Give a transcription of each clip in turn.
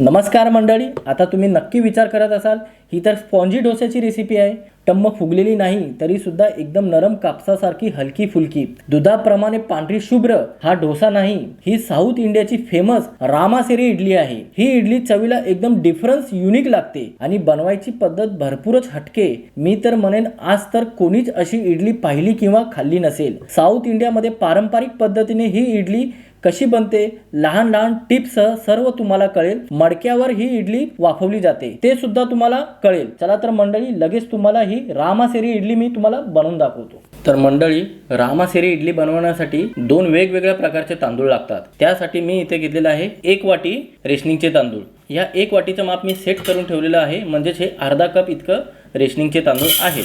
नमस्कार मंडळी आता तुम्ही नक्की विचार करत असाल ही तर स्पॉन्जी डोस्याची रेसिपी आहे. टम्म फुगलेली नाही तरी सुद्धा एकदम नरम कापसासारखी हलकी फुलकी. दुधाप्रमाणे पांढरी शुभ्र हा डोसा नाही. ही साऊथ इंडियाची फेमस रामासेरी इडली आहे. ही इडली चवीला एकदम डिफरन्स युनिक लागते आणि बनवायची पद्धत भरपूरच हटके. मी तर म्हणेन आज तर कोणीच अशी इडली पाहिली किंवा खाल्ली नसेल. साऊथ इंडियामध्ये पारंपरिक पद्धतीने ही इडली कशी बनते? लहान लहान टिप्स सर्व तुम्हाला कळेल. मडक्यावर ही इडली वाफवली जाते. ते सुद्धा तुम्हाला कळेल. चला तर मंडळी लगेच तुम्हाला ही रामासेरी इडली मी तुम्हाला बनवून दाखवतो. तर मंडळी रामासेरी इडली बनवण्यासाठी दोन वेगवेगळ्या प्रकारचे तांदूळ लागतात. त्यासाठी मी इथे घेतलेलं आहे एक वाटी रेशनिंगचे तांदूळ. या एक वाटीचं माप मी सेट करून ठेवलेलं आहे. म्हणजेच हे अर्धा कप इतकं रेशनिंगचे तांदूळ आहेत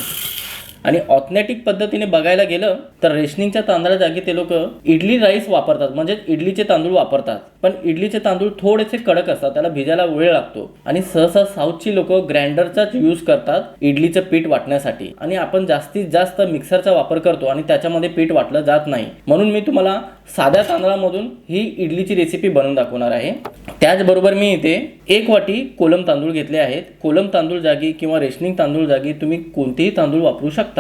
आणि ऑथनेटिक पद्धतीने बघायला गेलं तर रेशनिंगच्या तांदळा जागी ते लोक इडली राईस वापरतात. म्हणजे इडलीचे तांदूळ वापरतात. पण इडलीचे तांदूळ थोडेसे कडक असतात त्याला भिजायला वेळ लागतो. आणि सहसा साऊथची लोक ग्राइंडरचाच यूज करतात इडलीचं पीठ वाटण्यासाठी. आणि आपण जास्तीत जास्त मिक्सरचा वापर करतो आणि त्याच्यामध्ये पीठ वाटलं जात नाही. म्हणून मी तुम्हाला साध्या तांदळामधून ही इडलीची रेसिपी बनवून दाखवणार आहे. त्याचबरोबर मी इथे एक वाटी कोलम तांदूळ घेतले आहेत. कोलम तांदूळ जागी किंवा रेशनिंग तांदूळ जागी तुम्ही कोणतेही तांदूळ वापरू शकता.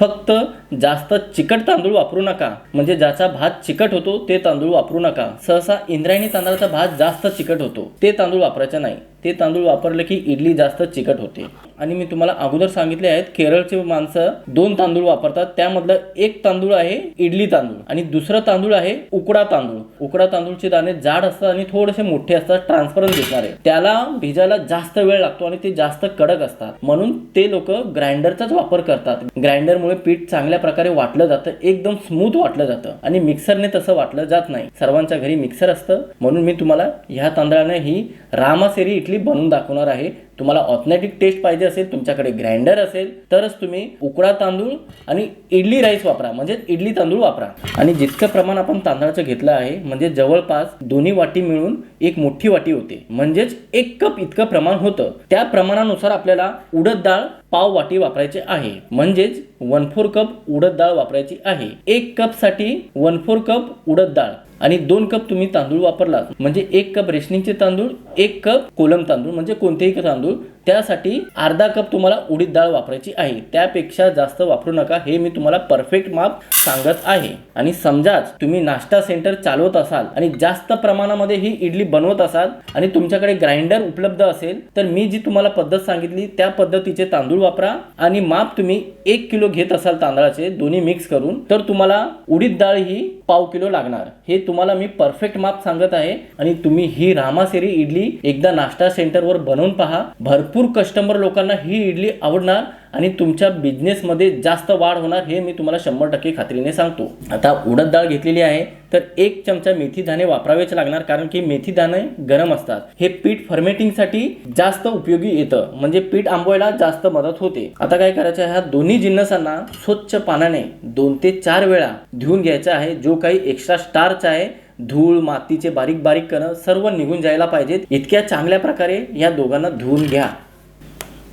फक्त जास्त चिकट तांदूळ वापरू नका. म्हणजे ज्याचा भात चिकट होतो ते तांदूळ वापरू नका. सहसा इंद्रायणी तांदळाचा भात जास्त चिकट होतो ते तांदूळ वापरायचे नाही. ते तांदूळ वापरले की इडली जास्त चिकट होते. आणि मी तुम्हाला अगोदर सांगितले आहेत केरळचे माणसं दोन तांदूळ वापरतात. त्यामधलं एक तांदूळ आहे इडली तांदूळ आणि दुसरं तांदूळ आहे उकडा तांदूळ. उकडा तांदूळचे दाणे जाड असतात आणि थोडेसे मोठे असतात ट्रान्सपरंट दिसणारे त्याला भिजायला जास्त वेळ लागतो आणि ते जास्त कडक असतात. म्हणून ते लोक ग्राइंडरचाच वापर करतात. ग्राइंडरमुळे पीठ चांगल्या प्रकारे वाटलं जातं एकदम स्मूथ वाटलं जातं आणि मिक्सरने तसं वाटलं जात नाही. सर्वांच्या घरी मिक्सर असतं. म्हणून मी तुम्हाला ह्या तांदळाने ही रामासेरी इडली बनवून दाखवणार आहे. तुम्हाला ऑथनेटिक टेस्ट पाहिजे असेल तुमच्याकडे ग्राइंडर असेल तरच तुम्ही उकडा तांदूळ आणि इडली राईस वापरा. म्हणजे इडली तांदूळ वापरा. आणि जितकं प्रमाण आपण तांदळाचं घेतलं आहे म्हणजे जवळपास दोन्ही वाटी मिळून एक मोठी वाटी होते. म्हणजेच एक कप इतकं प्रमाण होतं. त्या प्रमाणानुसार आपल्याला उडद डाळ पाव वाटी वापरायचे आहे. म्हणजेच वन फोर कप उडद डाळ वापरायची आहे. एक कपसाठी वन फोर कप उडद डाळ. आणि दोन कप तुम्ही तांदूळ वापरलात. म्हणजे एक कप रेशनिंगचे तांदूळ एक कप कोलम तांदूळ म्हणजे कोणतेही तांदूळ. त्यासाठी अर्धा कप तुम्हाला उडीद डाळ वापरायची आहे. त्यापेक्षा जास्त वापरू नका हे मी तुम्हाला परफेक्ट माप सांगत आहे. आणि समजाच तुम्ही नाश्ता सेंटर चालवत असाल आणि जास्त प्रमाणामध्ये ही इडली बनवत असाल आणि तुमच्याकडे ग्राइंडर उपलब्ध असेल तर मी जी तुम्हाला पद्धत सांगितली त्या पद्धतीचे तांदूळ वापरा आणि माप तुम्ही एक किलो घेत असाल तांदळाचे दोन्ही मिक्स करून तर तुम्हाला उडीद डाळ ही पाव किलो लागणार. हे तुम्हाला मी परफेक्ट माप सांगत आहे आणि तुम्ही ही रामासेरी इडली एकदा नाश्ता सेंटरवर बनवून पहा. भरपूर कस्टमर लोकांना ही इडली आवडणार आणि तुमच्या बिझनेसमध्ये जास्त वाढ होणार हे मी तुम्हाला शंभर टक्के खात्रीने सांगतो. आता उडद डाळ घेतलेली आहे तर एक चमचा मेथी दाणे वापरावेच लागणार कारण की मेथी दाणे गरम असतात. हे पीठ फर्मेटिंगसाठी जास्त उपयोगी येतं म्हणजे पीठ आंबवायला जास्त मदत होते. आता काय करायचं ह्या दोन्ही जिन्नसांना स्वच्छ पाण्याने दोन ते चार वेळा धुवून घ्यायचा आहे. जो काही एक्स्ट्रा स्टार्च आहे धूळ मातीचे बारीक बारीक कणं सर्व निघून जायला पाहिजेत. इतक्या चांगल्या प्रकारे या दोघांना धुवून घ्या.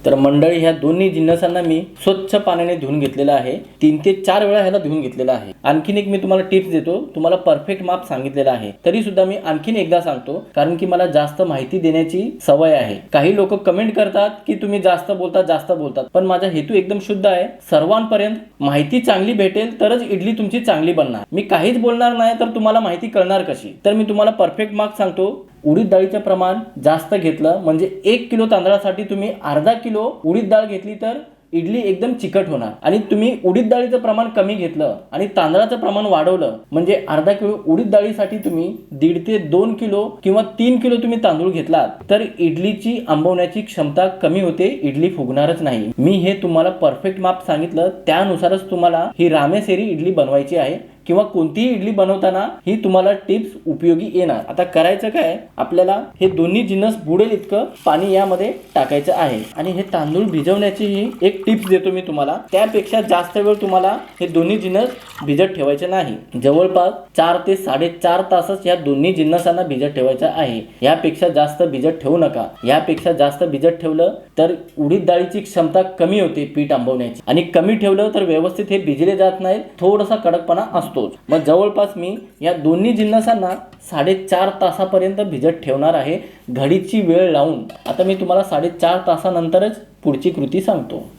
तर मंडळी ह्या दोन्ही जिन्नसांना मी स्वच्छ पाण्याने धुवून घेतलेलं आहे. तीन ते चार वेळा ह्याला धुवून घेतलेलं आहे. आणखीन एक मी तुम्हाला टिप्स देतो. तुम्हाला परफेक्ट माप सांगितलेलं आहे. तरी सुद्धा मी आणखीन एकदा सांगतो कारण की मला जास्त माहिती देण्याची सवय आहे. काही लोक कमेंट करतात की तुम्ही जास्त बोलतात जास्त बोलतात. पण माझा हेतू एकदम शुद्ध आहे. सर्वांपर्यंत माहिती चांगली भेटेल तरच इडली तुमची चांगली बनणार. मी काहीच बोलणार नाही तर तुम्हाला माहिती कळणार कशी? तर मी तुम्हाला परफेक्ट मार्क सांगतो. उडीद डाळीचं प्रमाण जास्त घेतलं म्हणजे एक किलो तांदळासाठी तुम्ही अर्धा किलो उडीद डाळ घेतली तर इडली एकदम चिकट होणार. आणि तुम्ही उडीद डाळीचं प्रमाण कमी घेतलं आणि तांदळाचं प्रमाण वाढवलं म्हणजे अर्धा किलो उडीद डाळीसाठी तुम्ही दीड ते दोन किलो किंवा तीन किलो तुम्ही तांदूळ घेतलात तर इडलीची आंबवण्याची क्षमता कमी होते इडली फुगणारच नाही. मी हे तुम्हाला परफेक्ट माप सांगितलं त्यानुसारच तुम्हाला ही रामेसेरी इडली बनवायची आहे. किंवा कोणतीही इडली बनवताना ही तुम्हाला टिप्स उपयोगी येणार. आता करायचं काय? आपल्याला हे दोन्ही जिन्नस बुडेल इतकं पाणी यामध्ये टाकायचं आहे. आणि हे तांदूळ भिजवण्याची ही एक टिप्स देतो मी तुम्हाला. त्यापेक्षा जास्त वेळ तुम्हाला हे दोन्ही जिन्नस भिजत ठेवायचे नाही. जवळपास चार ते साडेचार तासच या दोन्ही जिन्नसांना भिजत ठेवायचं आहे. यापेक्षा जास्त भिजत ठेवू नका. यापेक्षा जास्त भिजत ठेवलं तर उडीद डाळीची क्षमता कमी होते पीठ आंबवण्याची. आणि कमी ठेवलं तर व्यवस्थित हे भिजले जात नाहीत. थोडासा कडकपणा असतो. असतोच. मग जवळपास मी या दोन्ही जिन्नसांना साडेचार तासापर्यंत भिजत ठेवणार आहे. घडीची वेळ लावून. आता मी तुम्हाला साडेचार तासानंतरच पुढची कृती सांगतो.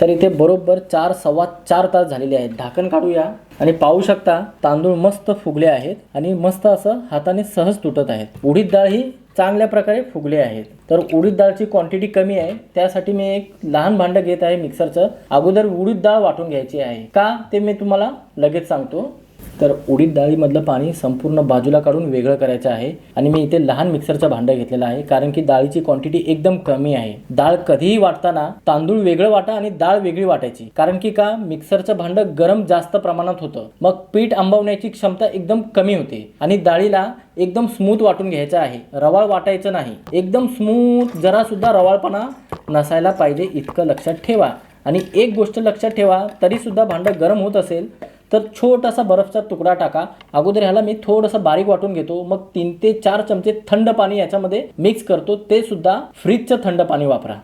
तर इथे बरोबर चार सव्वा चार तास झालेले आहेत. ढाकण काढूया. आणि पाहू शकता तांदूळ मस्त फुगले आहेत आणि मस्त असं हाताने सहज तुटत आहेत. उडीद डाळ ही चांगल्या प्रकारे फुगले आहेत. तर उडीद डाळची क्वांटिटी कमी आहे. त्यासाठी मी एक लहान भांडं घेत आहे मिक्सरचं अगोदर उडीद डाळ वाटून घ्यायची आहे. का? ते मी तुम्हाला लगेच सांगतो. तर उडीद डाळीमधलं पाणी संपूर्ण बाजूला काढून वेगळं करायचं आहे. आणि मी इथे लहान मिक्सरचं भांडं घेतलेलं आहे कारण की डाळीची क्वांटिटी एकदम कमी आहे. डाळ कधीही वाटताना तांदूळ वेगळं वाटा आणि डाळ वेगळी वाटायची. कारण की का मिक्सरचं भांडं गरम जास्त प्रमाणात होतं. मग पीठ आंबवण्याची क्षमता एकदम कमी होते. आणि डाळीला एकदम स्मूथ वाटून घ्यायचं आहे. रवाळ वाटायचं नाही. एकदम स्मूथ जरा सुद्धा रवाळपणा नसायला पाहिजे इतकं लक्षात ठेवा. आणि एक गोष्ट लक्षात ठेवा तरी सुद्धा भांडं गरम होत असेल तर छोटासा बर्फचा तुकडा टाका. अगोदर ह्याला मी थोडंसं बारीक वाटून घेतो. मग तीन ते चार चमचे थंड पाणी याच्यामध्ये मिक्स करतो. ते सुद्धा फ्रीजचं थंड पाणी वापरा.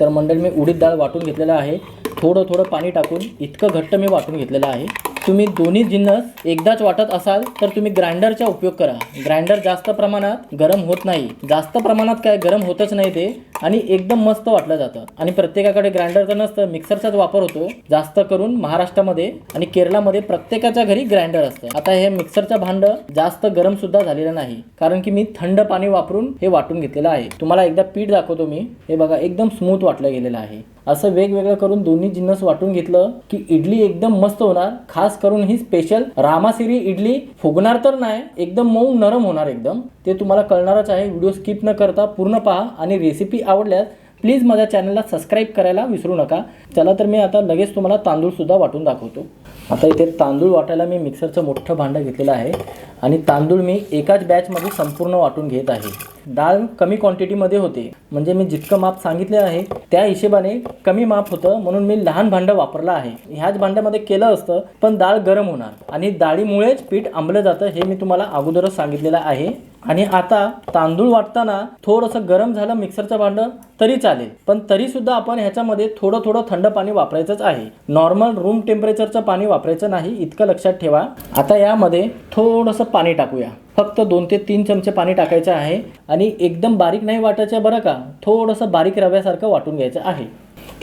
तर मंडळी मी उडीद डाळ वाटून घेतलेलं आहे. थोडं थोडं पाणी टाकून इतकं घट्ट मी वाटून घेतलेलं आहे. तुम्ही दोन्ही जिन्नस एकदाच वाटत असाल तर तुम्ही ग्राइंडरचा उपयोग करा. ग्राइंडर जास्त प्रमाणात गरम होत नाही. जास्त प्रमाणात काय गरम होतच नाही ते आणि एकदम मस्त वाटलं जातं. आणि प्रत्येकाकडे ग्राइंडरचं नसतं मिक्सरचाच वापर होतो. जास्त करून महाराष्ट्रामध्ये आणि केरळामध्ये प्रत्येकाच्या घरी ग्राइंडर असतं. आता हे मिक्सरचं भांडं जास्त गरम सुद्धा झालेलं नाही कारण की मी थंड पाणी वापरून हे वाटून घेतलेलं आहे. तुम्हाला एकदा पीठ दाखवतो मी. हे बघा एकदम स्मूथ वाटलं गेलेलं आहे. असं वेगवेगळं करून दोन्ही जिन्नस वाटून घेतलं की इडली एकदम मस्त होणार. खास करून ही स्पेशल रामासिरी इडली फुगणार तर नाही एकदम मऊ नरम होणार एकदम. ते तुम्हाला कळणारच आहे. व्हिडिओ स्किप न करता पूर्ण पहा आणि रेसिपी आवडल्यास प्लीज माझ्या चॅनलला सबस्क्राईब करायला विसरू नका. चला तर मी आता लगेच तुम्हाला तांदूळसुद्धा वाटून दाखवतो. आता इथे तांदूळ वाटायला मी मिक्सरचं मोठं भांडं घेतलेलं आहे. आणि तांदूळ मी एकाच बॅचमध्ये संपूर्ण वाटून घेत आहे. डाळ कमी क्वांटिटीमध्ये होते. म्हणजे मी जितकं माप सांगितले आहे त्या हिशेबाने कमी माप होतं म्हणून मी लहान भांडं वापरलं आहे. ह्याच भांड्यामध्ये केलं असतं पण डाळ गरम होणार. आणि डाळीमुळेच पीठ आंबलं जातं हे मी तुम्हाला अगोदरच सांगितलेलं आहे. आणि आता तांदूळ वाटताना थोडंसं गरम झालं मिक्सरचं भांडं तरी चालेल. पण तरी सुद्धा आपण ह्याच्यामध्ये थोडं थोडं थंड पाणी वापरायचंच आहे. नॉर्मल रूम टेम्परेचरचं पाणी वापरायचं नाही इतकं लक्षात ठेवा. आता यामध्ये थोडंसं पाणी टाकूया. फक्त दोन ते तीन चमचे पाणी टाकायचं आहे आणि एकदम बारीक नाही वाटायचं बरं का? थोडंसं बारीक रव्यासारखं वाटून घ्यायचं आहे.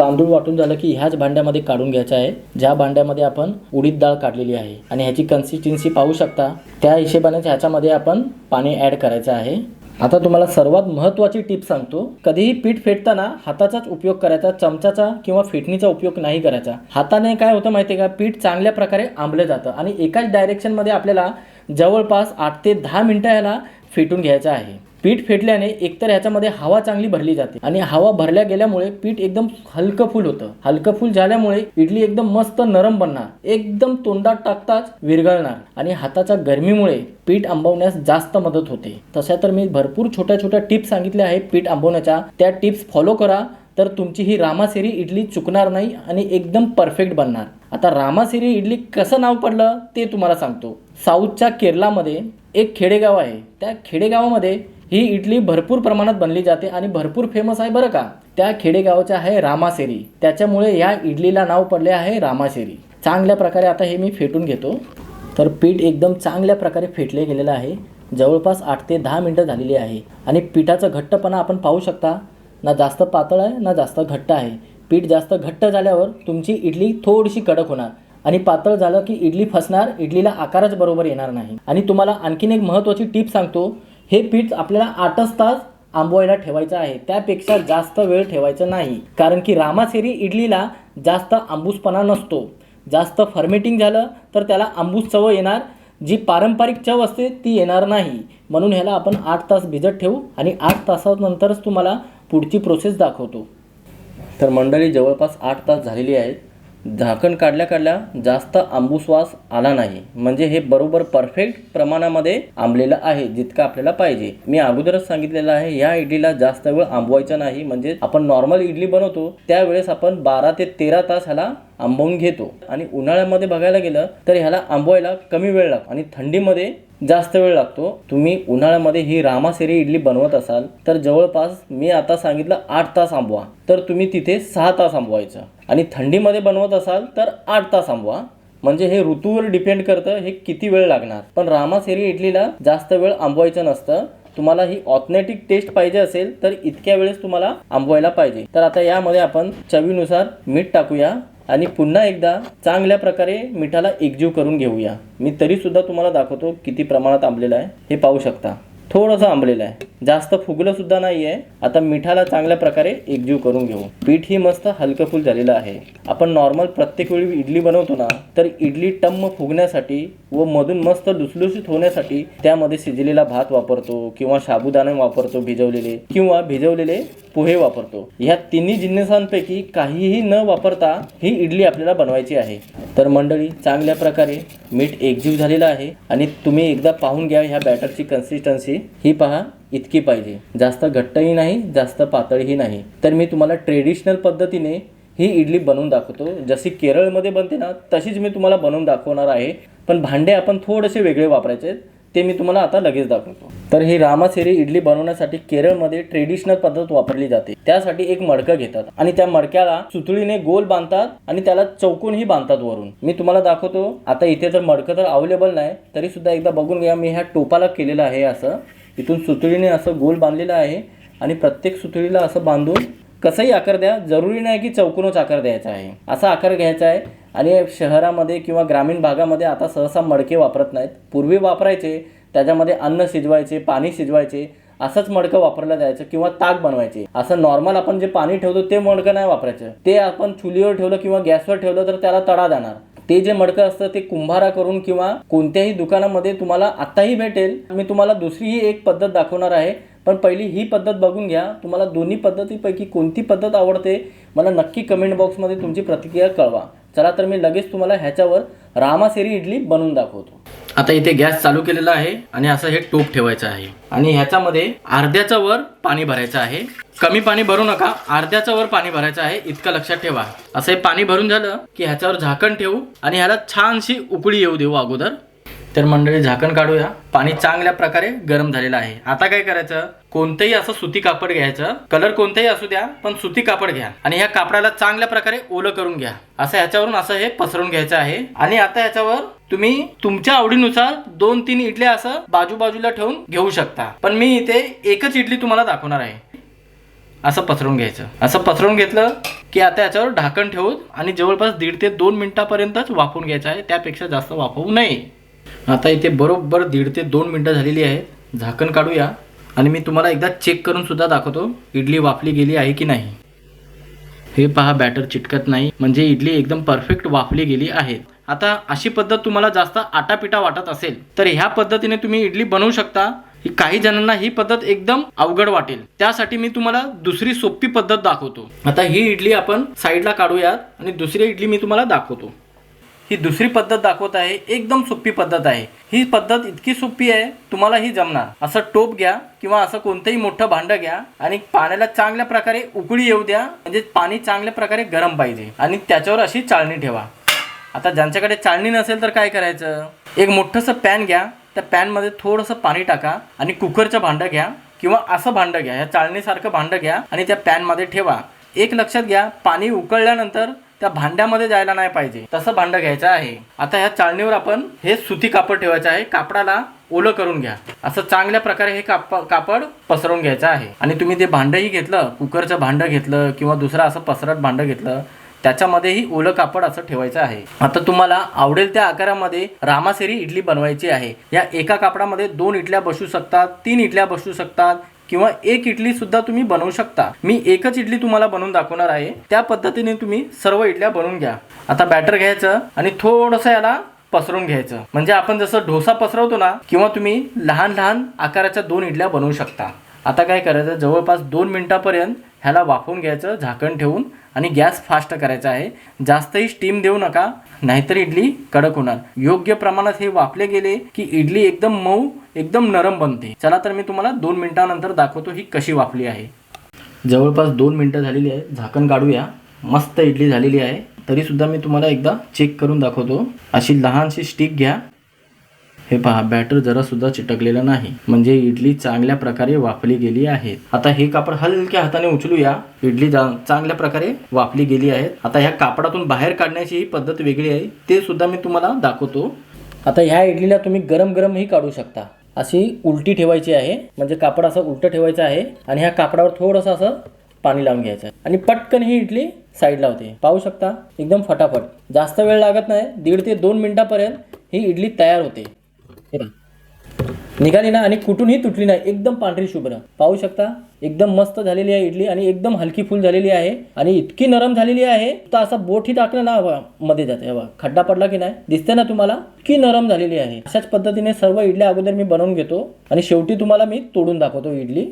तांदूळ वाटून झालं की ह्याच भांड्यामध्ये काढून घ्यायचं आहे. ज्या भांड्यामध्ये आपण उडीद डाळ काढलेली आहे आणि ह्याची कन्सिस्टन्सी पाहू शकता त्या हिशेबानेच ह्याच्यामध्ये आपण पाणी ॲड करायचं आहे. आता तुम्हाला सर्वात महत्त्वाची टिप सांगतो कधीही पीठ फेटताना हाताचाच उपयोग करायचा चमचाचा किंवा फेटणीचा उपयोग नाही करायचा. हाताने काय होतं माहिती आहे का? पीठ चांगल्या प्रकारे आंबलं जातं आणि एकाच डायरेक्शनमध्ये आपल्याला जवळपास आठ ते दहा मिनटं ह्याला फेटून घ्यायचं आहे. पीठ फेटल्याने एकतर ह्याच्यामध्ये हवा चांगली भरली जाते. आणि हवा भरल्या गेल्यामुळे पीठ एकदम हलकं फुल होतं. हलकं फुल झाल्यामुळे इडली एकदम मस्त नरम बनणार. एकदम तोंडात टाकताच विरघळणार. आणि हाताच्या गरमीमुळे पीठ आंबवण्यास जास्त मदत होते. तशा तर मी भरपूर छोट्या छोट्या टिप्स सांगितल्या आहेत पीठ आंबवण्याच्या. त्या टिप्स फॉलो करा. तर तुमची ही रामासेरी इडली चुकणार नाही आणि एकदम परफेक्ट बनणार. आता रामासेरी इडली कसं नाव पडलं ते तुम्हाला सांगतो. साऊथच्या केरलामध्ये एक खेडेगाव आहे. त्या खेडेगावामध्ये ही इडली भरपूर प्रमाणात बनली जाते आणि भरपूर फेमस आहे बरं का. त्या खेडेगावच्या आहे रामासेरी. त्याच्यामुळे या इडलीला नाव पडले आहे रामासेरी. चांगल्या प्रकारे आता हे मी फेटून घेतो. तर पीठ एकदम चांगल्या प्रकारे फेटले गेलेलं आहे. जवळपास आठ ते दहा मिनटं झालेली आहे. आणि पिठाचा घट्टपणा आपण पाहू शकता. ना जास्त पातळ आहे ना जास्त घट्ट आहे. पीठ जास्त घट्ट झाल्यावर तुमची इडली थोडीशी कडक होणार. आणि पातळ झालं की इडली फसणार इडलीला आकारच बरोबर येणार नाही. आणि तुम्हाला आणखीन एक महत्त्वाची टीप सांगतो. हे पीठ आपल्याला आठच तास आंबवायला ठेवायचं आहे. त्यापेक्षा जास्त वेळ ठेवायचं नाही. कारण की रामासेरी इडलीला जास्त आंबूसपणा नसतो. जास्त फर्मेटिंग झालं तर त्याला आंबूस चव येणार. जी पारंपरिक चव असते ती येणार नाही. म्हणून ह्याला आपण आठ तास भिजत ठेवू आणि आठ तासानंतरच तुम्हाला पुढची प्रोसेस दाखवतो. तर मंडळी जवळपास आठ तास झालेली आहेत. झाकण काढल्या काढल्या जास्त आंबूसवास आला नाही. म्हणजे हे बरोबर परफेक्ट प्रमाणामध्ये आंबलेलं आहे जितकं आपल्याला पाहिजे. मी अगोदरच सांगितलेलं आहे या इडलीला जास्त वेळ आंबवायचा नाही. म्हणजे आपण नॉर्मल इडली बनवतो त्यावेळेस आपण बारा ते तेरा तास ह्याला आंबवून घेतो. आणि उन्हाळ्यामध्ये बघायला गेलं तर ह्याला आंबवायला कमी वेळ लागतो. आणि थंडीमध्ये जास्त वेळ लागतो. तुम्ही उन्हाळ्यामध्ये ही रामासेरी इडली बनवत असाल तर जवळपास मी आता सांगितलं आठ तास आंबवा. तर तुम्ही तिथे सहा तास आंबवायचं. आणि थंडीमध्ये बनवत असाल तर आठ तास आंबवा. म्हणजे हे ऋतूवर डिपेंड करतं हे किती वेळ लागणार. पण रामासेरी इडलीला जास्त वेळ आंबवायचं नसतं. तुम्हाला ही ऑथनेटिक टेस्ट पाहिजे असेल तर इतक्या वेळेस तुम्हाला आंबवायला पाहिजे. तर आता यामध्ये आपण चवीनुसार मीठ टाकूया. आणि पुन्हा एकदा चांगल्या प्रकारे मिठाला एकजीव करून घेऊया. मी तरीसुद्धा तुम्हाला दाखवतो किती प्रमाणात आंबलेलं आहे. हे पाहू शकता. थोडंसं आंबलेलं आहे. जास्त फुगलं सुद्धा नाही आहे आता मिठाला चांगल्या प्रकारे एकजीव करून घेऊ. पीठ ही मस्त हलकं फुल झालेलं आहे. आपण नॉर्मल प्रत्येक वेळी इडली बनवतो ना तर इडली टम्म फुगण्यासाठी व मधून मस्त लुसलुसीत होण्यासाठी त्यामध्ये शिजलेला भात वापरतो किंवा साबुदाणे वापरतो भिजवलेले किंवा भिजवलेले पोहे वापरतो. ह्या तिन्ही जिन्नसांपैकी काहीही न वापरता ही इडली आपल्याला बनवायची आहे. तर मंडळी चांगल्या प्रकारे मीठ एकजीव झालेलं आहे आणि तुम्ही एकदा पाहून घ्या ह्या बॅटरची कन्सिस्टन्सी ही पहा इतकी पाहिजे. जास्त घट्टही नाही जास्त पातळही नाही. तर मी तुम्हाला ट्रेडिशनल पद्धतीने ही इडली बनवून दाखवतो. जशी केरळमध्ये बनते ना तशीच मी तुम्हाला बनवून दाखवणार आहे. पण भांडे आपण थोडेसे वेगळे वापरायचे आहेत. ते मी तुम्हाला आता लगेच दाखवतो. तर ही रामासेरी इडली बनवण्यासाठी केरळमध्ये ट्रेडिशनल पद्धत वापरली जाते. त्यासाठी एक मडकं घेतात आणि त्या मडक्याला सुतळीने गोल बांधतात आणि त्याला चौकोनही बांधतात वरून. मी तुम्हाला दाखवतो. आता इथे तर मडकं तर अवेलेबल नाही तरी सुद्धा एकदा बघून घ्या. मी ह्या टोपाला केलेलं आहे असं. इथून सुतळीने असं गोल बांधलेलं आहे आणि प्रत्येक सुतळीला असं बांधून कसंही आकार द्या जरुरी नाही की चौकोनच आकार द्यायचा आहे. असा आकार घ्यायचा आहे. आणि शहरामध्ये किंवा ग्रामीण भागामध्ये आता सहसा मडके वापरत नाहीत. पूर्वी वापरायचे त्याच्यामध्ये अन्न शिजवायचे पाणी शिजवायचे असंच मडकं वापरलं जायचं किंवा ताक बनवायचे. असं नॉर्मल आपण जे पाणी ठेवतो ते मडकं नाही वापरायचं. ते आपण चुलीवर ठेवलं किंवा गॅसवर ठेवलं तर त्याला तडा जाणार. ते जे मडकं असतं ते कुंभारा करून किंवा कोणत्याही दुकानामध्ये तुम्हाला आत्ताही भेटेल. मी तुम्हाला दुसरीही एक पद्धत दाखवणार आहे. पण पहिली ही पद्धत बघून घ्या. तुम्हाला दोन्ही पद्धतीपैकी कोणती पद्धत आवडते मला नक्की कमेंट बॉक्समध्ये तुमची प्रतिक्रिया कळवा. चला तर मी लगेच तुम्हाला ह्याच्यावर रामासेरी इडली बनवून दाखवतो. आता इथे गॅस चालू केलेला आहे आणि असं हे टोप ठेवायचं आहे. आणि ह्याच्यामध्ये अर्ध्याच्या वर पाणी भरायचं आहे. कमी पाणी भरू नका अर्ध्याच्या वर पाणी भरायचं आहे इतकं लक्षात ठेवा. असं हे पाणी भरून झालं की ह्याच्यावर झाकण ठेवू आणि ह्याला छानशी उकळी येऊ देऊ अगोदर. तर मंडळी झाकण काढूया. पाणी चांगल्या प्रकारे गरम झालेलं आहे. आता काय करायचं? कोणतंही असं सुती कापड घ्यायचं. कलर कोणताही असू द्या पण सुती कापड घ्या. आणि ह्या कापडाला चांगल्या प्रकारे ओलं करून घ्या. असं ह्याच्यावरून असं हे पसरून घ्यायचं आहे. आणि आता ह्याच्यावर तुम्ही तुमच्या आवडीनुसार दोन तीन इडल्या असं बाजूबाजूला ठेवून घेऊ शकता. पण मी इथे एकच इडली तुम्हाला दाखवणार आहे. असं पसरून घ्यायचं. असं पसरून घेतलं की आता याच्यावर ढाकण ठेवून आणि जवळपास दीड ते दोन मिनिटापर्यंतच वाफवून घ्यायचं आहे. त्यापेक्षा जास्त वाफवू नये. आता इथे बरोबर दीड ते दोन मिनटं झालेली आहेत. झाकण काढूया. आणि मी तुम्हाला एकदा चेक करून सुद्धा दाखवतो इडली वाफली गेली आहे की नाही. हे पहा बॅटर चिटकत नाही. म्हणजे इडली एकदम परफेक्ट वाफली गेली आहे. आता अशी पद्धत तुम्हाला जास्त आटापिटा वाटत असेल तर ह्या पद्धतीने तुम्ही इडली बनवू शकता. काही जणांना ही पद्धत एकदम अवघड वाटेल. त्यासाठी मी तुम्हाला दुसरी सोपी पद्धत दाखवतो. आता ही इडली आपण साईडला काढूयात आणि दुसरी इडली मी तुम्हाला दाखवतो. ही दुसरी पद्धत दाखवत आहे एकदम सोपी पद्धत आहे. ही पद्धत इतकी सोपी आहे तुम्हाला ही जमणार. असं टोप घ्या किंवा असं कोणतंही मोठं भांडं घ्या आणि पाण्याला चांगल्या प्रकारे उकळी येऊ द्या म्हणजे पाणी चांगल्या प्रकारे गरम पाहिजे आणि त्याच्यावर अशी चाळणी ठेवा. आता ज्यांच्याकडे चाळणी नसेल तर काय करायचं? एक मोठंसं पॅन घ्या त्या पॅनमध्ये थोडंसं पाणी टाका आणि कुकरचं भांडं घ्या किंवा असं भांडं घ्या ह्या चाळणीसारखं भांडं घ्या आणि त्या पॅनमध्ये ठेवा. एक लक्षात घ्या पाणी उकळल्यानंतर त्या भांड्यामध्ये जायला नाही पाहिजे. तसं भांडं घ्यायचं आहे. आता ह्या चाळणीवर आपण हे सुती कापड ठेवायचं आहे. कापडाला ओलं करून घ्या. असं चांगल्या प्रकारे हे काप कापड पसरवून घ्यायचं आहे. आणि तुम्ही ते भांडंही घेतलं कुकरचं भांडं घेतलं किंवा दुसरं असं पसरट भांडं घेतलं त्याच्यामध्येही ओलं कापड असं ठेवायचं आहे. आता तुम्हाला आवडेल त्या आकारामध्ये रामासेरी इडली बनवायची आहे. या एका कापडामध्ये दोन इडल्या बसू शकतात तीन इडल्या बसू शकतात किंवा एक इडली सुद्धा तुम्ही बनवू शकता. मी एकच इडली तुम्हाला बनवून दाखवणार आहे. त्या पद्धतीने तुम्ही सर्व इडल्या बनवून घ्या. आता बॅटर घ्यायचं आणि थोडंसं याला पसरून घ्यायचं. म्हणजे आपण जसं डोसा पसरवतो ना किंवा तुम्ही लहान लहान आकाराच्या दोन इडल्या बनवू शकता. आता काय करायचं जवळपास दोन मिनटापर्यंत ह्याला वाफवून घ्यायचं झाकण ठेवून आणि गॅस फास्ट करायचा आहे. जास्तही स्टीम देऊ नका नाहीतर इडली कडक होणार. योग्य प्रमाणात हे वाफले गेले की इडली एकदम मऊ एकदम नरम बनते. चला तर मी तुम्हाला दोन मिनिटानंतर दाखवतो ही कशी वाफली आहे. जवळपास दोन मिनटं झालेली आहे झाकण काढूया. मस्त इडली झालेली आहे. तरीसुद्धा मी तुम्हाला एकदा चेक करून दाखवतो. अशी लहानशी स्टिक घ्या. हे पहा बॅटर जरा सुद्धा चिटकलेलं नाही. म्हणजे इडली चांगल्या प्रकारे वाफली गेली आहे. आता हे कापड हलक्या हाताने उचलूया. इडली जा- चांगल्या प्रकारे वाफली गेली आहे. आता ह्या कापडातून बाहेर काढण्याची ही पद्धत वेगळी आहे. ते सुद्धा मी तुम्हाला दाखवतो. आता ह्या इडलीला तुम्ही गरम गरमही काढू शकता. अशी उलटी ठेवायची आहे. म्हणजे कापड असं उलटं ठेवायचं आहे आणि ह्या कापडावर थोडंसं असं पाणी लावून घ्यायचं आहे. आणि पटकन ही इडली साईडला होते. पाहू शकता? एकदम फटाफट. जास्त वेळ लागत नाही. दीड ते दोन मिनिटापर्यंत ही इडली तयार होते. हे पहा. निघाली ना आणि कुठूनही तुटली नाही एकदम पांढरी शुभ्र. पाहू शकता एकदम मस्त झालेली आहे इडली आणि एकदम हलकी फुल झालेली आहे आणि इतकी नरम झालेली आहे तर असा बोटही टाकलं ना मध्ये जाते. हवा खड्डा पडला की नाही दिसते ना तुम्हाला? की नरम झालेली आहे. अशाच पद्धतीने सर्व इडल्या अगोदर मी बनवून घेतो आणि शेवटी तुम्हाला मी तोडून दाखवतो इडली.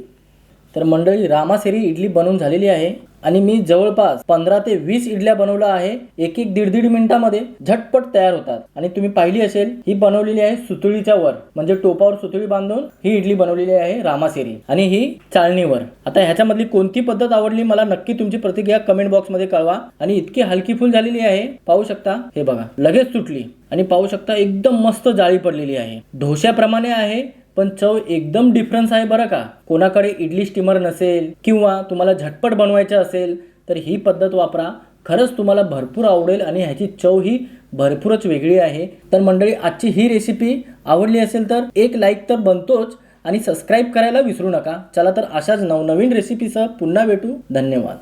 तर मंडळी रामासेरी इडली बनवून झालेली आहे. आणि मी जवळपास पंधरा ते वीस इडल्या बनवल्या आहे एक एक दीड दीड मिनिटामध्ये झटपट तयार होतात. आणि तुम्ही पाहिली असेल ही बनवलेली आहे सुतळीच्या वर. म्हणजे टोपावर सुतळी बांधून ही इडली बनवलेली आहे रामासेरी. आणि ही चाळणीवर. आता ह्याच्यामधली कोणती पद्धत आवडली मला नक्की तुमची प्रतिक्रिया कमेंट बॉक्समध्ये कळवा. आणि इतकी हलकी फुल झालेली आहे पाहू शकता? हे बघा. लगेच सुटली. आणि पाहू शकता एकदम मस्त जाळी पडलेली आहे. ढोश्याप्रमाणे आहे पण चव एकदम डिफरन्स आहे बरं का. कोणाकडे इडली स्टीमर नसेल किंवा तुम्हाला झटपट बनवायचं असेल तर ही पद्धत वापरा. खरंच तुम्हाला भरपूर आवडेल आणि ह्याची चव ही भरपूरच वेगळी आहे. तर मंडळी आजची ही रेसिपी आवडली असेल तर एक लाईक तर बनतोच आणि सबस्क्राईब करायला विसरू नका. चला तर अशाच नवनवीन रेसिपीसह पुन्हा भेटू. धन्यवाद.